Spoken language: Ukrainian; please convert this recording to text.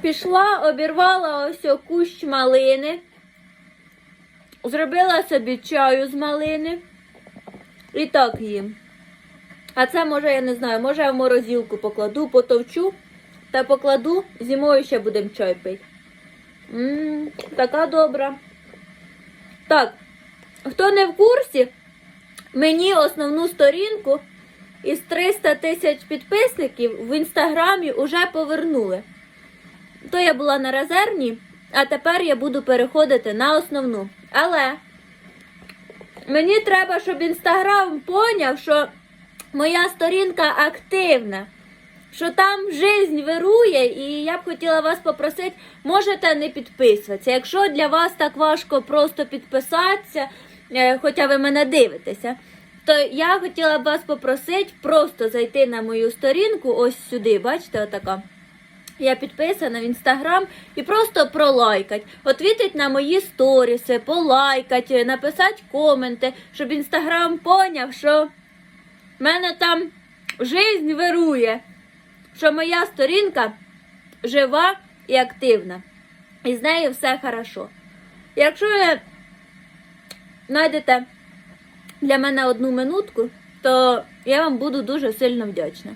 Пішла, обірвала ось кущ малини. Зробила собі чаю з малини. І так їм. А це може, я не знаю, може я в морозилку покладу, потовчу та покладу, зимою ще будемо чай пити. Ммм, така добра. Так, хто не в курсі, мені основну сторінку із 300 тисяч підписників в інстаграмі вже повернули. То я була на резервній, а тепер я буду переходити на основну. Але мені треба, щоб інстаграм поняв, що моя сторінка активна, що там жизнь вирує, і я б хотіла вас попросити, можете не підписуватися. Якщо для вас так важко просто підписатися, е, хоча ви мене дивитеся, то я хотіла б вас попросити просто зайти на мою сторінку, ось сюди, бачите, отака. Я підписана в інстаграм і просто пролайкать, отвітить на мої сторіси, полайкать, написати коменти, щоб інстаграм поняв, що в мене там жизнь вирує, що моя сторінка жива і активна. І з нею все хорошо. Якщо ви знайдете для мене одну минутку, то я вам буду дуже сильно вдячна.